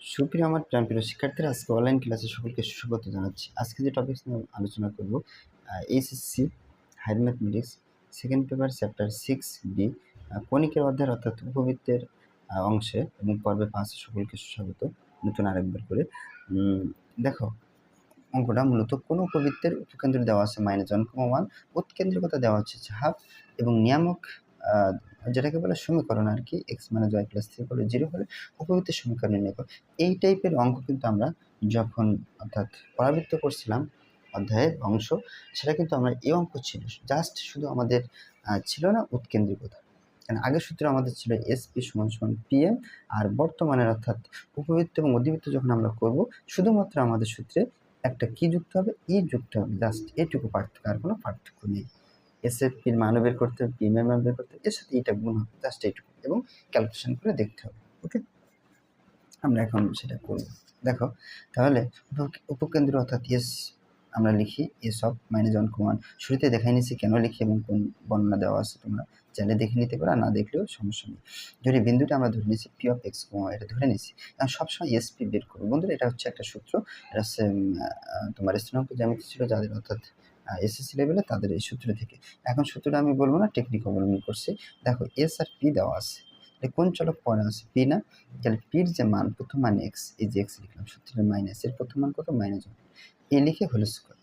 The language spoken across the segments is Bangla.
সুপ্রিয় আমার প্রাণপ্রিয় শিক্ষার্থীরা, আজকে অনলাইন ক্লাসে সকলকে সুস্বাগত জানাচ্ছি। আজকে যে টপিক নিয়ে আলোচনা করব HSC higher mathematics second paper chapter six B কণিকের অধ্যায়ের অর্থাৎ উপবৃত্তের অংশে এবং পর্বে পাঁচে সকলকে সুস্বাগত। নতুন আরেকবার করে দেখো, অঙ্কটা মূলত কোন উপবৃত্তের উপকেন্দ্র দেওয়া আছে? মাইনাস ওয়ান কমা ওয়ান উৎকেন্দ্রিকতা দেওয়া হচ্ছে হাফ এবং নিয়ামক যেটাকে বলে সমীকরণ আর কি x minus y plus three বলে জিরো হলে উপবৃত্তের সমীকরণ নির্ণয় করো। এই টাইপের অঙ্ক কিন্তু আমরা যখন অর্থাৎ পরাবৃত্ত করছিলাম অধ্যায়ের অংশ, সেটা কিন্তু আমরা এই অঙ্ক ছিল জাস্ট শুধু আমাদের ছিল না উৎকেন্দ্রিকতা। কারণ আগের সূত্রে আমাদের ছিল এসপি সমান সমান পিএম আর বর্তমানের অর্থাৎ উপবৃত্ত এবং অধিবৃত্ত যখন আমরা করব, শুধুমাত্র আমাদের সূত্রে একটা কি যুক্ত হবে? ই যুক্ত হবে জাস্ট এটুকু পার্থক্য আর কোনো পার্থক্য নেই। এসএফপির মান বের করতে হবে পিএম এর করতে হবে, এর সাথে এটা গুণ হবে জাস্ট এইটুকু এবং ক্যালকুলেশন করে দেখতে হবে ওকে আমরা এখন সেটা করব। দেখো, তাহলে উপ- উপকেন্দ্র অর্থাৎ এস আমরা লিখি এস অফ মাইনাস ওয়ান কমান শুরুতে দেখাই নিছি কেন লিখি এবং কোন বর্ণনা দেওয়া আছে, তোমরা চাইলে দেখে নিতে পারো না দেখলেও সমস্যা নেই। যদি বিন্দুটা আমরা ধরে নিছি পি অফ এক্স কমা এটা ধরে নিছি আমি সবসময় এসপি বের করব। বন্ধুরা, এটা হচ্ছে একটা সূত্র, এটা হচ্ছে তোমার স্থানাঙ্ক জ্যামিতি ছিল যাদের অর্থাৎ এসএসসি লেভেলে তাদের এই সূত্র থেকে। এখন সূত্রটা আমি বলব না টেকনিক অবলম্বন করছি। দেখো এস আর পি দেওয়া আছে। কোন চলক পরে আছে পি না? তাহলে পির যে মান, প্রথম মান এক্স এই যে এক্স লিখলাম, সূত্রের মাইনাস এর প্রথম মান কত? মাইনাস ওয়ান এ লিখে হোল স্কোয়ার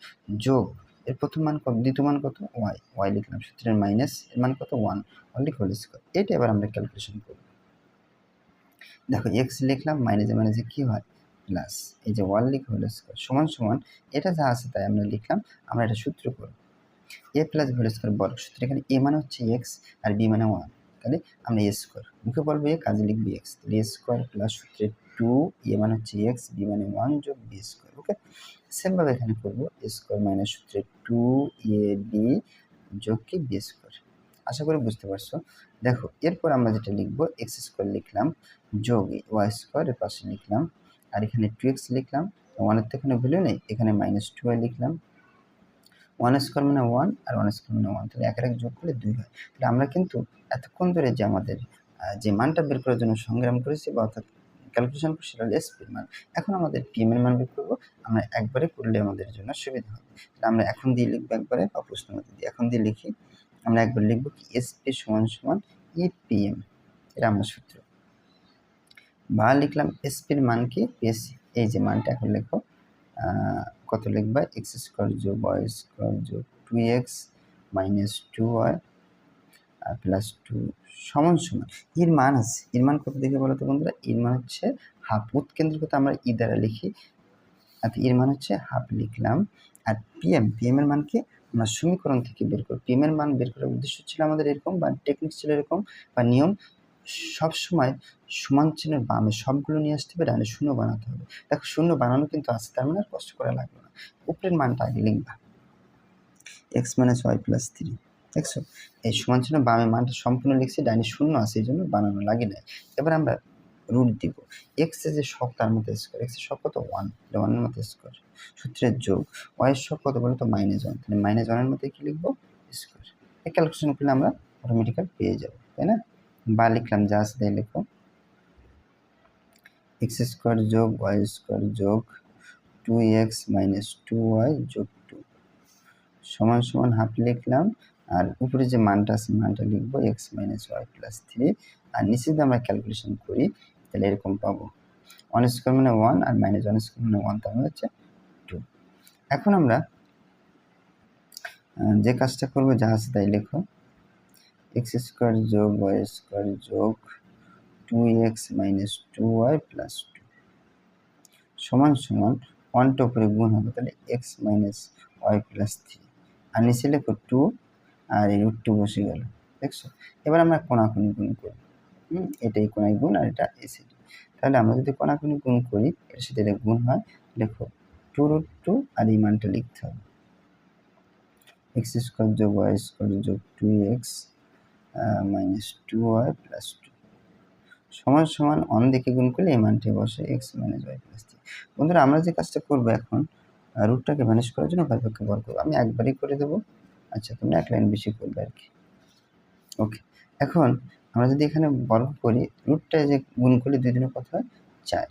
যোগ, এর প্রথম মান কত? দ্বিতীয় মান কত? ওয়াই ওয়াই লিখলাম, সূত্রের মাইনাস এর মান কত? ওয়ান লিখে হোল স্কোয়ার এটা এবার আমরা ক্যালকুলেশন করব। দেখো এক্স লিখলাম মাইনাসে মাইনাসে কী হয়? প্লাস এই যে ওয়ান লিখে হোল স্কোয়ার সমান সমান, এটা যা আছে তাই আমরা লিখলাম, আমরা এটা সূত্র করব। এ প্লাস হোল স্কোয়ার বর্গ সূত্র, এখানে এ মানে হচ্ছে এক্স আর বি মানে ওয়ান তাহলে আমরা এ স্কোয়ার মুখে বলব এ কাজে লিখবি এক্স তাহলে এ স্কোয়ার প্লাস সূত্রে টু এ মানে হচ্ছে এক্স বি মানে ওয়ান যোগ বি স্কোয়ার ওকে সেমভাবে এখানে করব এ স্কোয়ার মাইনাস সূত্রে টু এ বি যোগ কি বি স্কোয়ার আশা করি বুঝতে পারছ? দেখো, এরপর আমরা যেটা লিখব এক্স স্কোয়ার লিখলাম, যোগ ওয়াই স্কোয়ার এর পাশে লিখলাম আর এখানে টু এক্স লিখলাম ওয়ানের তো এখানে ভ্যালু নেই, এখানে মাইনাস টু ওয়াই লিখলাম। ওয়ান স্কোয়ার মানে ওয়ান আর ওয়ান স্কোয়ার মানে ওয়ান তাহলে এক এক যোগ করলে দুই হয়। তাহলে আমরা কিন্তু এতক্ষণ ধরে যে আমাদের যে মানটা বের করার জন্য সংগ্রাম করেছি বা অর্থাৎ ক্যালকুলেশন করছি, সেটা হলো এসপির মান। এখন আমাদের পিএম এর মান বের করব, আমরা একবারে করলে আমাদের জন্য সুবিধা হবে। তাহলে আমরা এখন দিয়ে লিখব একবারে, বা প্রশ্ন মধ্যে দিয়ে এখন দিয়ে লিখি। আমরা একবার লিখব কি? এসপি সমান সমান ইপিএম এটা আমরা সূত্র। বা লিখলাম এসপির মান কি? পিএসসি এই যে মানটা এখন লেখো। কত লিখবা? এক্স স্কোয়ার যোগ ওয়াই স্কোয়ার যোগ two x minus two y plus two সমান সমান। এর মান আছে। এর মান কত দেখে বলো তো বন্ধুরা? এর মান হচ্ছে হাফ উৎকেন্দ্রিকতা আমরা ই দ্বারা লিখি। আর এর মান হচ্ছে হাফ লিখলাম। আর পিএম পিএম এর মানকে আমরা সমীকরণ থেকে বের করি। পিএম এর মান বের করার উদ্দেশ্য ছিল আমাদের এরকম বা টেকনিক ছিল এরকম বা নিয়ম সব সময় সমান চিহ্নের বামে সবগুলো নিয়ে আসতে হবে ডানে শূন্য বানাতে হবে। দেখো, শূন্য বানানো কিন্তু আছে, তার মানে আর কষ্ট করা লাগবে না। উপরের মানটা আগে লিখবা। X minus y plus three দেখছ? এই সমান চিহ্ন বামে মানটা সম্পূর্ণ লিখছি ডাইনে শূন্য আছে, এই জন্য বানানো লাগে না। এবার আমরা রুট দিব। এক্সের যে শখ তার মধ্যে স্কোয়ার এক্সের শখ কত? ওয়ান ওয়ানের মধ্যে স্কোয়ার সূত্রের যোগ। ওয়াই এর শখ কত বলো তো? মাইনাস ওয়ান তাহলে মাইনাস ওয়ানের মধ্যে কি লিখব? স্কোয়ার এই ক্যালকুলেশন করলে আমরা অটোমেটিক্যাল পেয়ে যাব, তাই না? বা লিখলাম যা আছে তাই লিখো। এক্স স্কোয়ার যোগ ওয়াই স্কোয়ার যোগ two x minus two y যোগ টু সমান সমান হাফ লিখলাম, আর উপরে যে মানটা আছে, মানটা লিখব x minus y plus three আর নিচে যদি আমরা ক্যালকুলেশন করি, তাহলে এরকম পাবো। ওয়ান স্কোয়ার মানে ওয়ান আর মাইনাস ওয়ান স্কোয়ার মানে ওয়ান তার মানে হচ্ছে টু এখন আমরা যে কাজটা করব যা আছে তাই লেখো। এক্স স্কোয়ার যোগ ওয়াই স্কোয়ার যোগ two x minus two y plus two সমান সমান ওয়ানটা উপরে গুণ হবে, তাহলে x minus y plus three আর নিচে লেখো টু আর এই রুট টু বসে গেল, দেখছ? এবার আমরা কোনাকুনি গুণ করি। হুম, এটাই কোনায় গুণ আর এটা এসে তাহলে আমরা যদি কোনাকুনি গুণ করি, এর সাথে এটা গুণ হয়, লেখো টু রুট টু আর এই মানটা লিখতে হবে। এক্স স্কোয়ার যোগ ওয়াই স্কোয়ার যোগ two x minus two y plus two সমান সমান অন দিকে গুণ করলে এই মানটি বসে x minus y plus three বন্ধুরা, আমরা যে কাজটা করব এখন রুটটাকে ম্যানেজ করার জন্য উভয়পক্ষে বল করব। আমি একবারই করে দেবো। আচ্ছা তোমরা এক লাইন বেশি করবে আর কি। ওকে এখন আমরা যদি এখানে বর্গ করি রুটটা যে গুণ করলে দুই দিনের কত হয়? চার।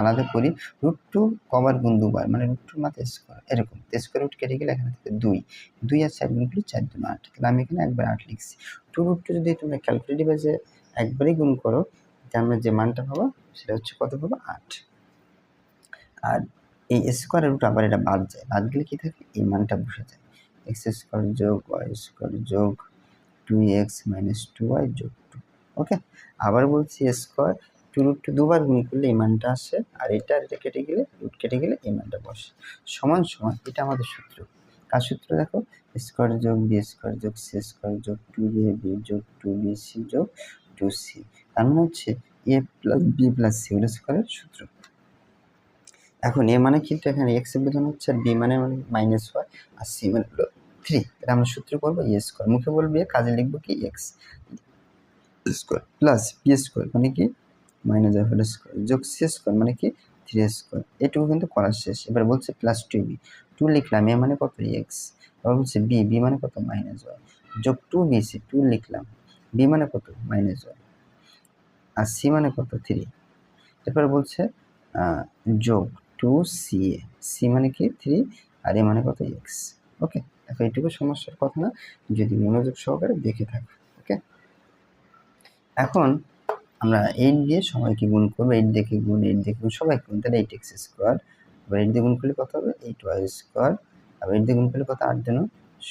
আলাদা করি রুট টু কভার গুণ দুবার মানে রুট টুর মাথায় স্কোয়ার এরকম স্কোয়ার রুট কেটে গেলে এখানে থেকে দুই দুই আর চার গুণ করলে চার দুন আট, তাহলে আমি এখানে একবার আট লিখছি। টু রুট টু যদি তোমরা ক্যালকুলেট ডিভাইসে একবারই গুণ করো আমরা যে মানটা পাবো, সেটা হচ্ছে কত পাবো? আট। আর এই স্কোয়ার রুট আবার এটা বাদ যায়, বাদ গেলে কী থাকে? এই মানটা বসে যায়। এক্স স্কোয়ার যোগ ওয়াই স্কোয়ার যোগ two x minus two y যোগ টু ওকে আবার বলছি স্কোয়ার টু রুট দুবার গুণ করলে এই মানটা আসে, আর এটা এটা কেটে গেলে রুট কেটে গেলে এই মানটা বসে। সমান সমান, এটা আমাদের সূত্র। কার সূত্র দেখো? স্কোয়ার যোগ বি স্কোয়ার যোগ সি স্কোয়ার যোগ টু এ বি যোগ টু বি সি যোগ টু সি। তার মানে হচ্ছে a plus b plus c হলো স্কোয়ারের সূত্র। এখন এ মানে কিন্তু এখানে এক্স বোঝানো হচ্ছে আর বি মানে মানে মাইনাস ওয়াই আর সি মানে হলো থ্রি তাহলে আমরা সূত্র করব এ স্কোয়ার। মুখে বলব কাজে লিখব কি x square plus b square. মানে কি? মাইনাস হোল স্কোয়ার যোগ সি স্কোয়ার মানে কি? থ্রি স্কোয়ার এটুকু কিন্তু করা শেষ। এবার বলছে প্লাস টু বি টু লিখলাম এ মানে কত? এক্স এবার বলছে বি বি মানে কত? মাইনাস ওয়াই যোগ টু বি সি টু লিখলাম। বি মানে কত? মাইনাস ওয়াই আর সি মানে কত? থ্রি এরপর বলছে যোগ টু সি এ সি মানে কি? থ্রি আর এ মানে কত? এক্স ওকে দেখো এইটুকু সমস্যার কথা না যদি মনোযোগ সহকারে দেখে থাকো ওকে এখন আমরা এইট দিয়ে সবাইকে গুণ করব এইট দেখে গুণ এইট দেখে গুণ সবাইকে গুণ, তাহলে এইট এক্স স্কোয়ার আবার এইট দিয়ে গুণ করলে কত হবে? এইট ওয়াই স্কোয়ার আবার এইট দিয়ে গুণ করলে কত? আট দিন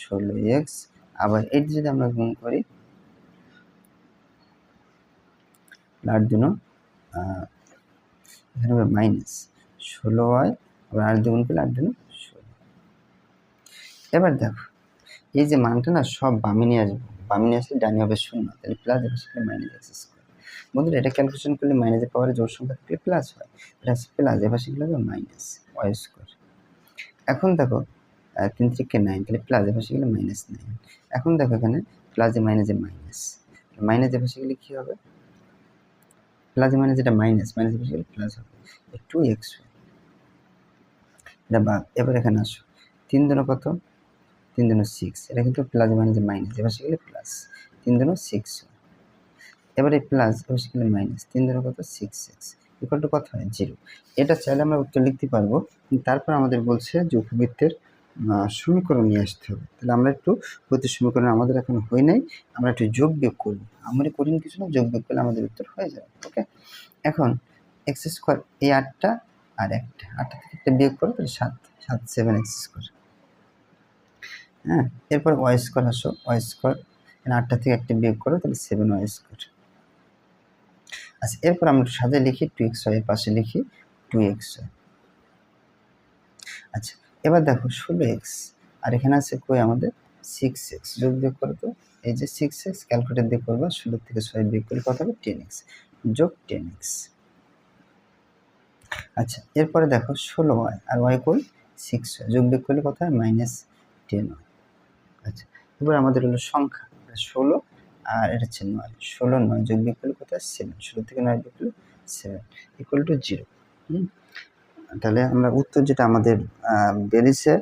ষোলো এক্স আবার এইট যদি আমরা গুণ করি আট দিন এখানে হবে মাইনাস ষোলো ওয়াই আবার আট দিয়ে গুণ করলে আট দিন ষোলো। এবার দেখো, এই যে মানটা না সব বামে নিয়ে আসব, বামে নিয়ে আসলে ডানে হবে শূন্য, তাহলে প্লাস এবার সেখানে মাইনাস এক্স বন্ধুরা এটা ক্যালকুলেশন করলে মাইনাসের পাওয়ারে জোর সংখ্যা থাকলে প্লাস হয়। হচ্ছে প্লাস এবার সেগুলো হবে মাইনাস ওয়াই স্কোয়ার এখন দেখো তিন থেকে নাইন তাহলে প্লাস এবার সেগুলো মাইনাস নাইন এখন দেখো এখানে প্লাসে মাইনাসে মাইনাস মাইনাস এবার সেগুলো কী হবে? প্লাসে মাইনাস এটা মাইনাস মাইনাস এবার সেগুলো প্লাস হবে। টু এক্স এটা বাদ, এবার এখানে আসো। তিন দিনও কত? তিন দিনও সিক্স এটা কিন্তু প্লাস মাইনাসে মাইনাস এবার সেগুলো প্লাস তিন দিনও সিক্স এবারে প্লাস সেখানে মাইনাস তিন দিনের কত? সিক্স সিক্স ইকুয়াল টু কত? হয় জিরো এটা চাইলে আমরা উত্তর লিখতে পারব। তারপর আমাদের বলছে যে উপবৃত্তের সমীকরণ নিয়ে আসতে হবে। তাহলে আমরা একটু প্রতি সমীকরণ আমাদের এখন হয় নাই, আমরা একটু যোগ বিয়োগ করব আমরা কঠিন কিছু না, যোগ বিয়োগ করলে আমাদের উত্তর হয়ে যাবে ওকে এখন এক্স স্কোয়ার এই আটটা আর একটা। আটটা থেকে একটা বিয়োগ করো, তাহলে সাত সাত সেভেন এক্স স্কোয়ার হ্যাঁ এরপর ওয়াই স্কোয়ার আসো ওয়াই স্কোয়ার আটটা থেকে একটা বিয়োগ করো, তাহলে সেভেন ওয়াই স্কোয়ার আচ্ছা এরপর আমরা সাথে লিখি টু এক্স ওয়াই পাশে লিখি টু এক্স ওয়াই আচ্ছা এবার দেখো ষোলো এক্স আর এখানে আছে কই আমাদের? সিক্স এক্স যোগ বিয়োগ করো তো। এই যে সিক্স এক্স ক্যালকুলেটার দিয়ে করব, ষোলো থেকে ছয় বিয়োগ করলে কত হবে? টেন এক্স যোগ টেন এক্স আচ্ছা এরপরে দেখো ষোলো ওয়াই আর ওয়াই কই? সিক্স ওয়াই যোগ বিয়োগ করলে কত হয়? মাইনাস টেন ওয়াই আচ্ছা এবার আমাদের হলো সংখ্যা, ষোলো আর এটা হচ্ছে নয়, ষোলো নয়, যোগ বিয়োগ করলে কত? সেভেন ষোলো থেকে নয় বিয়োগ সেভেন ইকুয়াল টু জিরো তাহলে আমরা উত্তর যেটা আমাদের বেরিয়েছে,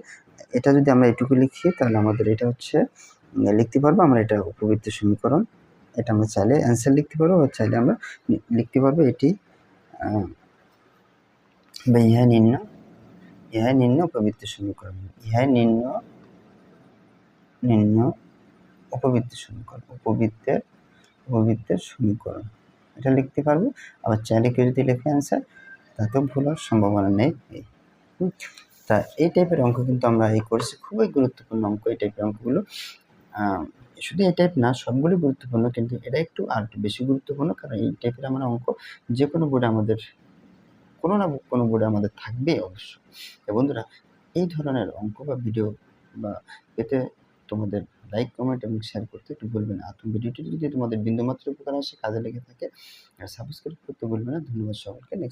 এটা যদি আমরা এটুকু লিখি, তাহলে আমাদের এটা হচ্ছে লিখতে পারব আমরা এটা উপবৃত্ত সমীকরণ। এটা আমরা চাইলে অ্যান্সার লিখতে পারব চাইলে আমরা লিখতে পারব এটি বা নিম্ন, ইহাই নিম্ন উপবৃত্ত সমীকরণ, ইহাই নিম্ন নিম্ন উপবৃত্ত সমীকরণ, উপবৃত্তের উপবৃত্তের সমীকরণ। এটা লিখতে পারব? আবার চাইলে কেউ যদি লেখে অ্যান্সার তাতেও ভুল হওয়ার সম্ভাবনা নেই। তা এই টাইপের অঙ্ক কিন্তু আমরা এই কোর্সে খুবই গুরুত্বপূর্ণ অঙ্ক। এই টাইপের অঙ্কগুলো শুধু এই টাইপ না, সবগুলোই গুরুত্বপূর্ণ, কিন্তু এটা একটু আর একটু বেশি গুরুত্বপূর্ণ, কারণ এই টাইপের আমার অঙ্ক যে কোনো বোর্ডে আমাদের, কোনো না কোনো বোর্ডে আমাদের থাকবে অবশ্য। বন্ধুরা, এই ধরনের অঙ্ক বা ভিডিও বা পেতে তোমাদের লাইক কমেন্ট এবং শেয়ার করতে একটু বলবেন আর ভিডিওটি যদি তোমাদের বিন্দুমাত্র উপকার আসে, কাজে লেগে থাকে, আর সাবস্ক্রাইব করতে বলবে না, ধন্যবাদ সকলকে নেক্সট